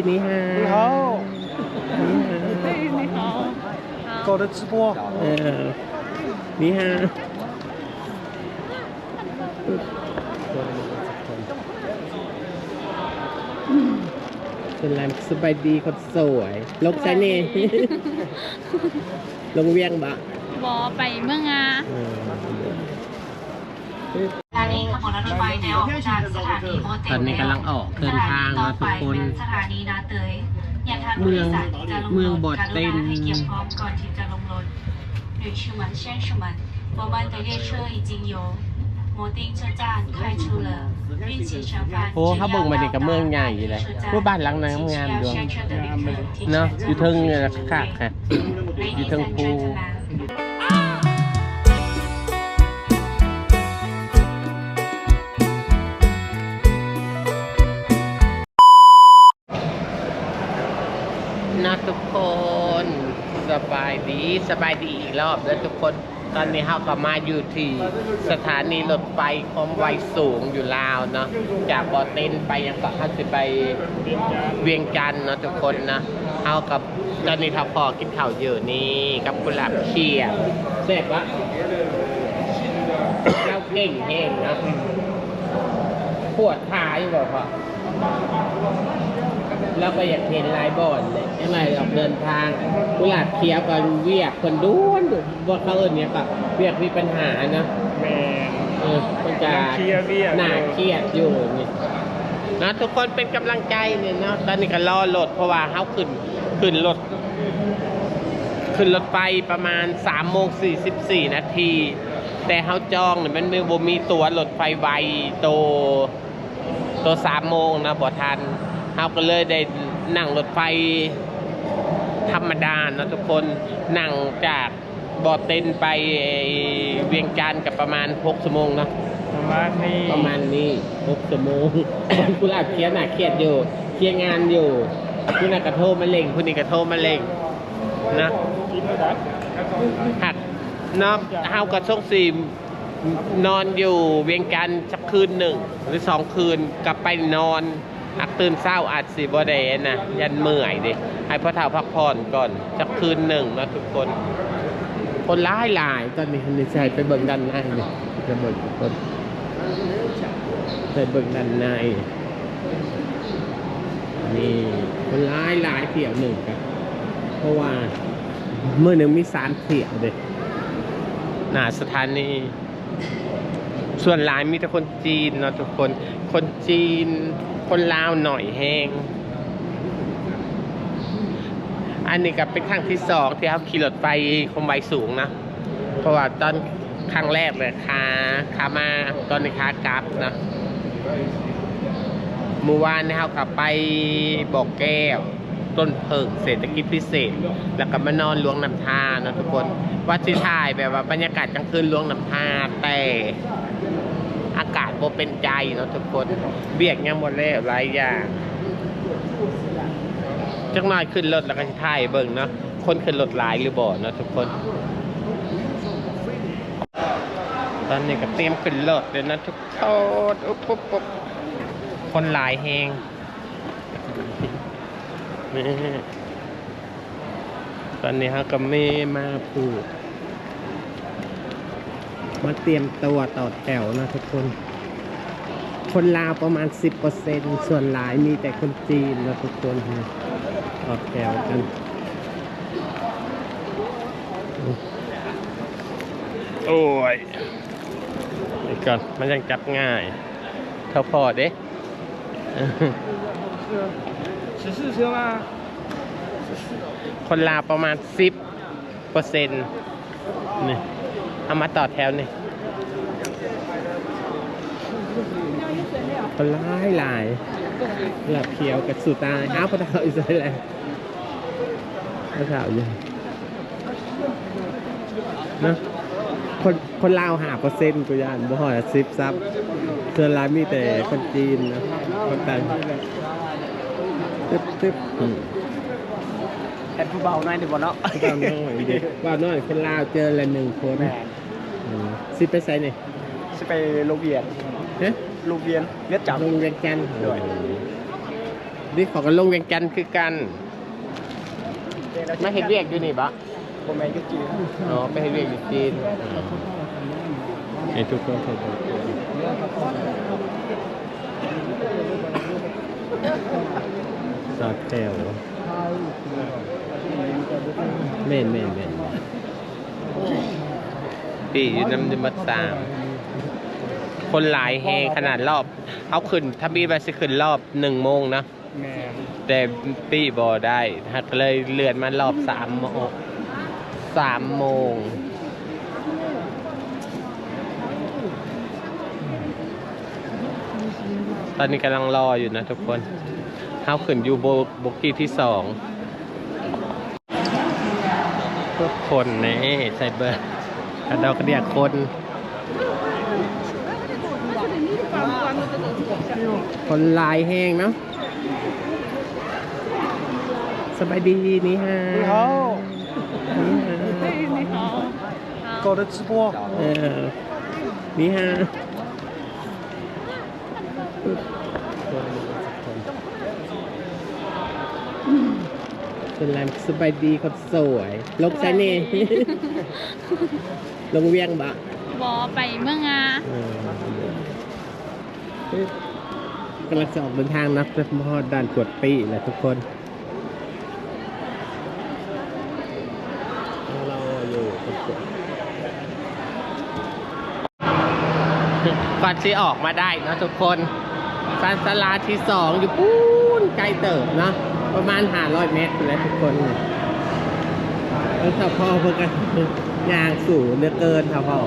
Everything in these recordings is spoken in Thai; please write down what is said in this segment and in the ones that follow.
你好，你好，你好，你好，狗的直播，呃，你好。เป็นไรสบายดีคนสวยลงใช่นี่ ลงเวียงบะ บอไปเมืองอา ออกจากสถานีโมเตตอนนี้กำลังออกเดินทางนะทุกคน สถานีนาเตยอย่าทำเมืองเมืองบดเต็มให้เก็บพร้อมก่อนที่จะลงรถหรือชื่อมันเช่นชื่อมันประมาณแต่เรียกชื่ออีจิงโยโมติ้งเชจานไคชูเลอร์โอ้ถ้าเบิ่งมาเด็กกับเมืองใหญ่เลยผู้บ้านหลังน้นงามดวงเนาะอยู่เทิงเนี่ยค่ะค่ะอยู่เทิงภู นะทุกคนสบายดีสบายดีอีกรอบแล้วทุกคนตอนนี้เราก็มาอยู่ที่สถานีรถไฟความไวสูงอยู่ลาวเนาะจากบอเต้นไปยังก็เขาสิไปเวียงจันทน์เนาะทุกคนนะเอากับตอนนี้ทับพอกินข้าวอยู่นี่กับกุหลาบเขียวเสร็จปะเราเก่งเก่งนะปวดขาอยู่บ่พอ เราก็อยากเห็นลายบอนเลยยังไงออกเดินทางกุหลาบเขียวกันเวียกคนด้วนว่าเขาเอิญเนี่ยก็เวียกมีปัญหานะแม่เออมันจะยังเคลียร์เวียกหน้าเครียดอยู่นี่นะทุกคนเป็นกำลังใจเนี่ยเนาะตอนนี้ก็รอรถเพราะว่าเขาขึ้นขึ้นรถขึ้นรถไฟประมาณ3โมง44นาทีแต่เขาจองเนี่ยมันไม่บ่มีตั๋วรถไฟไวโตวตัวสามโมงนะบ่ทัน เขาก็เลยได้นั่งรถไฟธรรมดานะทุกคนนั่งจากบ่อเต็นไปเวียงจันทร์กับประมาณ6ชั่วโมงนะประมาณนี้ประมาณนี้6ชั่วโมงคุณอาจเครียดหนักเครียดอยู่เครียดงานอยู่คุณอาจกระโทรมาเล่งคุณนี่กระโทรมาเล่งนะกินได้หักเนาะเฮากับช่องสี่นอนอยู่เวียงจันทร์สักคืนหนึ่งหรือสองคืนกลับไปนอน หักตื่นเศร้าอาจสิบ่ได้นะยันเมื่อยดิให้พ่อเฒ่าพักผ่อนก่อนสักคืนหนึ่งนะทุกคน คนร้ายหลายตอนนี้ในใจไปเบิ่งด้านในเลยจะเบิ่งทุกคนไปเบิ่งด้านในนี่คนร้ายหลายเที่ยวหนึ่งกันเพราะว่าเมื่อหนึ่งมีสารเถียงเลยหนาสถานีส่วนหลายมีแต่คนจีนเนาะทุกคน คนจีน คนลาวหน่อยแห้ง อันนี้ก็เป็นครั้งที่สองที่เขาขี่รถไฟคมไวสูงนะ เพราะว่าตอนครั้งแรกเลยขาขามาตอนนี้ขากลับนะเมื่อวานนี้เขากลับไปบอกแก้วต้นเพิงเศรษฐกิจพิเศษ แล้วก็มานอนหลวงน้ำท่านะทุกคนว่าสิถ่ายแบบว่าบรรยากาศกลางคืนหลวงน้ำท่าแต่ อากาศโบเป็นใจเนาะทุกคนเบียกยังหมดแล้วหลายอย่างจังหน่อยขึ้นรถแล้วก็สิถ่ายเบิ่งเนาะคนขึ้นรถหลายหรือบ่เนาะทุกคน ตอนนี้ก็เตรียมขึ้นรถเลยนะทุกคนอุ๊บปุ๊บปุ๊บคนหลายแหงแม่ตอนนี้ฮะกับแม่มาผูก มาเตรียมตัวต่อแถวนะทุกคน คนลาวประมาณ 10%ส่วนหลายมีแต่คนจีนนะทุกคนต่อแถวกันโอ้ยอีกก่อน มันยังจับง่าย เท่าพอเด้สิบคนลาวประมาณสิบเปอร์เซ็นต์นี่ เอามาต่อแถวนี่คนร้ายหลายหลับเขียวกับสุตายอ้าวพระเจ้าอิสราเอลพระเจ้าอยู่นะคนคนลาวหาเปอร์เซ็นต์กูยานบ่หอยสิบซับส่วนลายมีแต่คนจีนนะคนต่างตึ๊บตึ๊บแอดผู้เบาหน่อยดีกว่าเนาะว่าวน้อยดิว่าวน้อยคนลาวเจอละหนึ่งคนแม่อืม สิไปใส่นี่จะไปโรงเรียนฮะโรงเรียนเวียดจับโรงเรียนแกนด้วยนี่เขอกันลงเวียงจันทร์คือกันไม่เห็นเรียกอยู่นี่ปะผมแม่ยุจีนอ๋อไม่เห็นเรียกอยู่จีนไอ้ทุกคนเคยดูซอสแก้วเม่นเม่นเม่น ปีอยู่น้ำดิมัดตามคนหลายแฮงขนาดรอบ เอาขึ้นถ้าบีไปสิขึ้นรอบหนึ่งโมงนะแม่แต่ปีบอได้ฮักเลยเลื่อนมารอบสามโมงสามโมงตอนนี้กำลังรออยู่นะทุกคนเข้าขึ้นอยู่โบโบกี้ที่สองทุกคนนี่ใส่เบอร์ก ระดอกกระเดียกคนคนลายแห้งเนาะสบายดีนี่ฮะนี่ฮะนี่ฮะกอดสปอนี่ฮะเป็นแรมสบายดีคนสวยลกใช่เนี่ ลงเวียงบะบอไปเมืองอาเออกำลังจะออกเดินทางนะเพื่อมาฮอดด่านกวดปีแหละทุกคน เราอยู่คนสวยก่อนที่ออกมาได้เนอะทุกคนซานสลาที่สองอยู่ปูนไกลเติบเนาะประมาณห้าร้อยเมตรแล้วทุกคนแล้วถ้าพ่อเพื่อกัน ยางสูงเหลือเกินถ้าพ่อ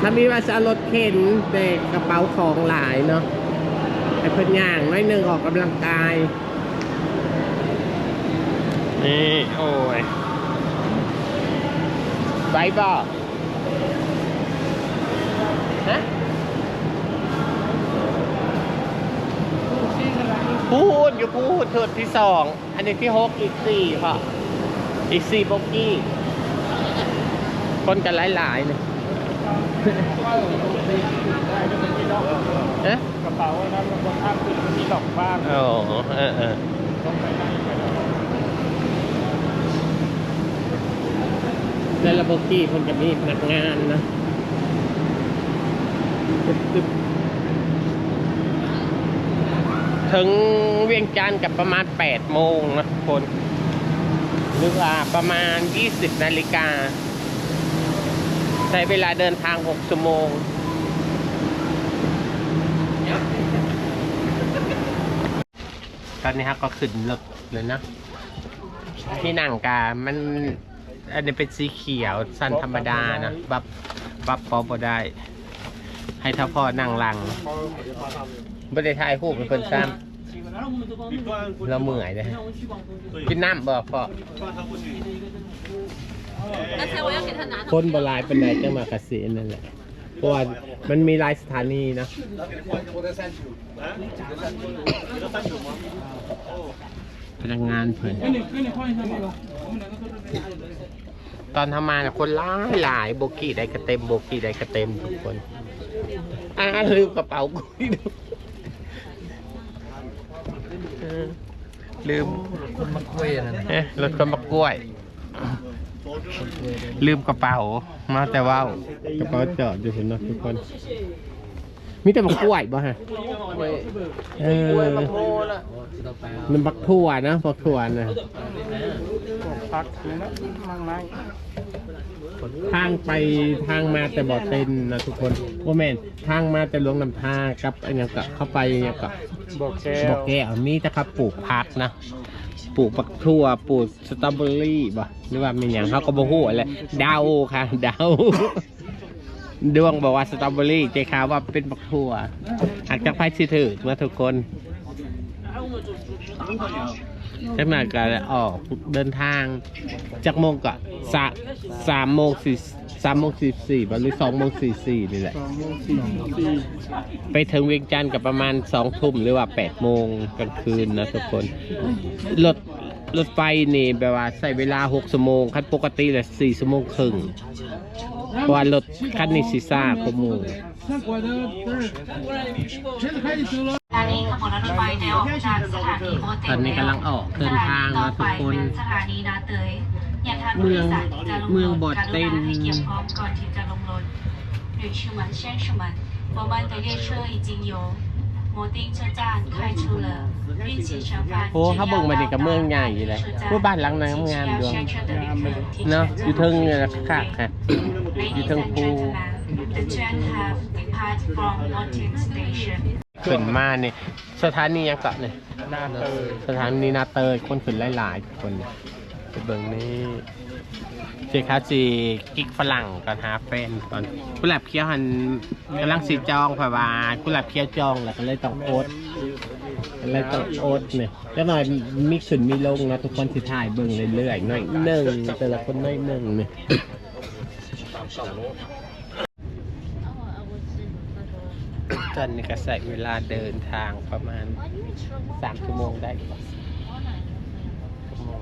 ถ้ามีว่าจะรถเข็นเด็กกระเป๋าของหลายเนาะไอ้เพิ่นย่างน้อยหนึ่งออกกำลังกาย นี่โอ้ยไปบ่ฮะพูดอยู่พูดเถิดที่สอง อันนี้ที่หกอีกสี่ค่ะ อีกสี่บกี้ คนกันหลายๆเนี่ยเอ๊ะกระเป๋านะมันบนข้างคือมันมีดอกบ้างอ๋อเออเออในระบบกี้คนจะมีพนักงานนะตึ๊บตึ๊บถึงเวียงจันทร์กับประมาณ 8 โมงนะทุกคนหรือว่าประมาณ 20 นาฬิกา ใช้เวลาเดินทาง 6 ชั่วโมง ตอนนี้ครับก็ขึ้นเลิกเลยนะ ที่นั่งกามัน อันนี้เป็นสีเขียวสั้นธรรมดานะ บับ บับปอบได้ ให้ท่าพ่อนั่งหลังไม่ได้ถ่ายรูปเป็นคนซ้ำเราเหมื่อยเลยกินน้ำบอ กพ่อคนบหลายเป็นไรจังมากระสีนั่นแหละเพราะว่ามันมีหลายสถานีนะ พนักงานเพิ่นตอนทำมาเนี่ยคนหลายหลายโบกี้ได้กระเต็มโบกี้ได้กระเต็มทุกคนอ่าลืมกระเป๋ากูอีกเออลืมคนมากล้วยนะเอ๊ะรถคนมากล้วย ลืมกระเป๋า มาแต่ว่าวกระเป๋าจอดอยู่เห็นเนาะทุกคน มีแต่มากล้วยบ่ฮะเออมันบักทั่วนะบักทั่วนะพักนะมังไม้ทางไปทางมาแต่บ่อเต็นนะทุกคนโอแมนทางมาแต่หลวงนำทางกับอันยังกับเข้าไปอันยังกับบอกแก้บ่วอแก้วมีแต่ครับปลูกผักนะ ปลูกบักทั่วปลูกสตรอเบอรี่บ่หรือว่ามีอย่างเขาก็บ่ฮู้แหละดาวค่ะเดาดวงบอกว่าสตรอเบอรี่ใจข่าวว่าเป็นบักทั่วหากจะไปสิถือมาทุกคนจากนั้นก็ออกเดินทางจากโมงก็สามโมงสี่ สามโมงสี่สี่หรือสองโมงสี่สี่นี่แหละ สองโมงสี่สี่ ไปถึงเวียงจันทร์กับประมาณสองทุ่มหรือว่าแปดโมงกลางคืนนะทุกคน รถรถไฟนี่แบบว่าใช้เวลาหกชั่วโมงคันปกติเลยสี่ชั่วโมงครึ่งเพราะว่ารถคันนี้ซีซ่าขโมง 上拐的，这儿，现在开始走了。 ตอนนี้ขบวนรถไฟได้ออกจากสถานีโมเต ตอนนี้กำลังออกเดินทางแล้วทุกคน สถานีนาเตย เมืองเมืองบอดเต็นโอ้ถ้าบ่งมาดิกับเมืองใหญ่เลยผู้บ้านหลังน้ำงามดวงเนาะอยู่เทิงเนี่ยค่ะค่ะอยู่เทิงภูขึ้นมาเนี่ยสถานียังเกาะเนี่ยสถานีนาเตยคนขึ้นหลายๆคนเลย ไปเบิ่งนี่เจคาจีกิ๊กฝรั่งกันหาแฟนก่อนกุหลาบเขียวหันกำลังสีจองผ่าวากุหลาบเขียวจองแหละก็เลยต้องโอ๊ตก็เลยต้องโอ๊ตเนี่ยแล้วหน่อยมีขึ้นมีลงนะทุกคนที่ถ่ายเบิ่งเรื่อยๆหน่อยหนึ่งแต่ละคนหน่อยหนึ่งเนี่ยตอนนี้ก็ใส่เวลาเดินทางประมาณสามชั่วโมงได้ปะชั่วโมง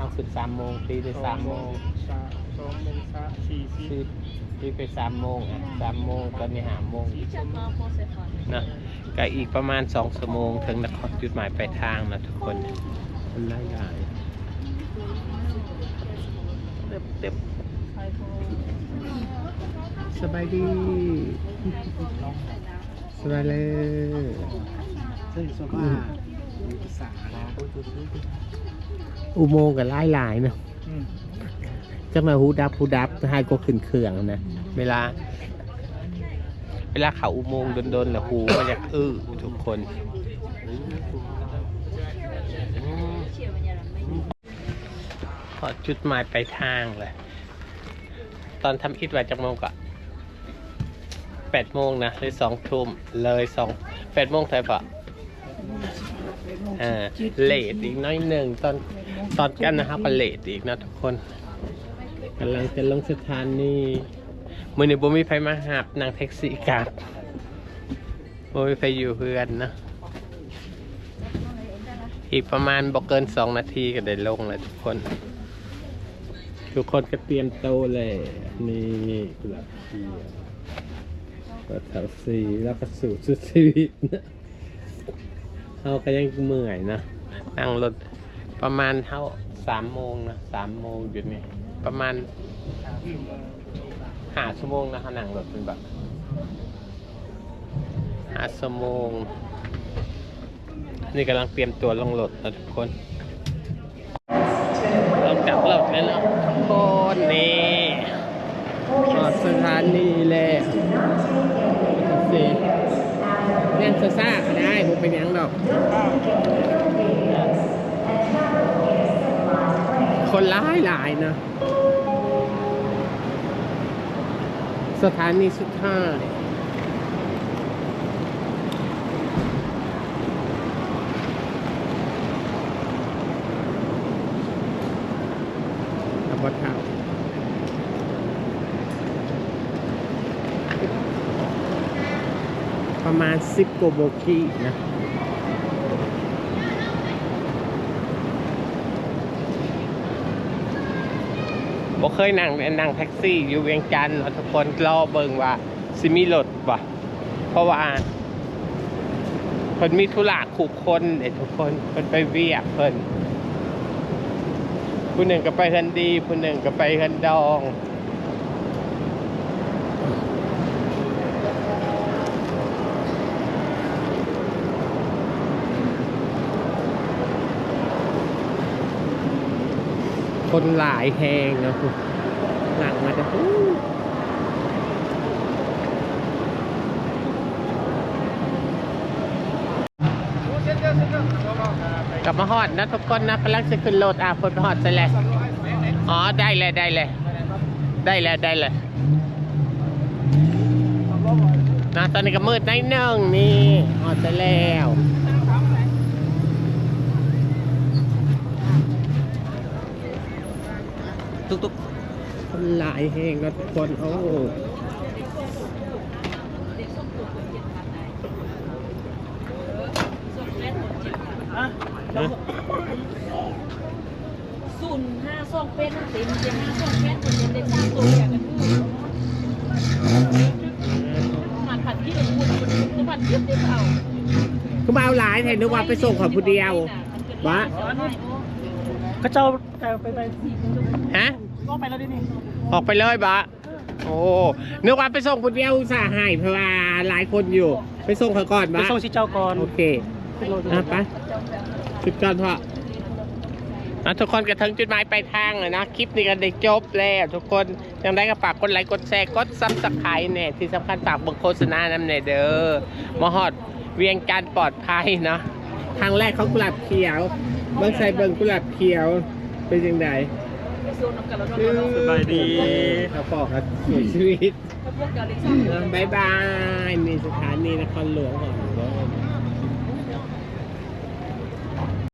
เอาขึ้นสามโมงตีไปสามโมงสามสองเป็นสามสี่สิตีบตีไปสามโมงอะสามโมงตอนนี้หาโมงนะก็อีกประมาณสองชั่วโมงถึงนครจุดหมายปลายทางนะทุกคนมันไล่ใหญ่เต็บเต็บสบายดีสบายเลยซึ่งสภาพ ภาษานะอุโมงค์กับไล่หลายเนาะอืมจะมาฮูดับฮูดับให้ก็ขึ้นเครื่องนะ เวลา เวลาเขาอุโมงค์โดนๆแล้วหูมันจะอื้อทุกคน พอจุดหมายไปลายทางเลย ตอนทำอิฐไว้จากโมงก็แปดโมงนะหรือสองทุ่มเลยสองแปดโมงไทยปะ อ่าเลทอีกน้อยหนึ่งตอนตอนกันนะครับก็เลทอีกนะทุกคนกำลังจะลงสถานีมือในบ่มีไฟมาหับนางแท็กซี่กลับบ่มีไฟอยู่เพื่อนนะอีกประมาณบอกเกินสองนาทีก็ได้ลงแล้วทุกคน ทุกคนก็เตรียมโตเลยนี่กุหลาบเขียก็แถวสีแล้วก็สู่สุดชีวิตนะ เขาก็ยังเมื่อยนะ นั่งรถประมาณเท่าสามโมงนะสามโมงอยู่นี่ประมาณห้าชั่วโมงนะเขานั่งรถเป็นแบบห้าชั่วโมง นี่กำลังเตรียมตัวลงรถนะทุกคนลงจากรถแล้วนะทุกคนนี่ออสถานีแล้วสิ เรียนซ่าๆก็ได้ผมเป็นหยังดอก คนร้ายหลายนะ สถานีสุดท้ายอับวัดเท้า ประมาณสิบกว่าโบกี้นะบ่เคยนั่งนั่งแท็กซี่อยู่เวียงจันทร์ทุกคนรอเบิงว่าสิมีรถบ่เพราะว่าเพิ่นมีธุระขู่คนเด้ทุกคนเพิ่นไปเวียกเพิ่นผู้หนึ่งก็ไปคันดีผู้หนึ่งก็ไปคันดอง คนหลายแหงเนาะหลังมาจะพูดกลับมาฮอดนะทุกคนนะกำลังจะขึ้นรถอะคนมาฮอดใส่แล้วอ๋อได้เลยได้เลยได้แล้วได้เลยนะตอนนี้ก็มืดนิดนึงนี่ฮอดใส่แล้ว ทุกๆคนหลายแห่งนะทุกคนโอ้ฮะศูนย์ห้าสองเป็นเต็มเจ็ดห้าสองเป็นเต็มเต็มสามตัวอย่างกันคือมาผัดที่อื่นคุณคุณผัดเห็นนึกว่าไปส่งของผู้เดียววะก็เจ้าแต่ไปไป ฮะก็ไปแล้วดินี่ออกไปเลยบะโอ้นึกว่าไปส่งผู้เดียวอุตส่าห์ให้เพราะว่าหลายคนอยู่ ไปส่งเขาก่อนไปบะส่งชิเจ้าก่อนโอเคอะไปจุดก่อนพ่ออะทุกคนกระถึงจุดหมายปลายทางเลยนะคลิปนี้ก็ได้จบแล้วทุกคนยังได้ก็ฝากกดไลค์กดแชร์กดซับสไครต์เนี่ยที่สำคัญฝากเบิ่งโฆษณานำเนเด้อมาฮอดเวียงการปลอดภัยเนาะทางแรกเขากุหลาบเขียวเบิ่งใส่เบิ่งกุหลาบเขียวเป็นยังไง ไปโซนกันแล้วเนาะสบายดีเขาบอกครับเสียชีวิตบพวกเกาหลีซ่า บายบายนี่สถานีนครหลวงของเรา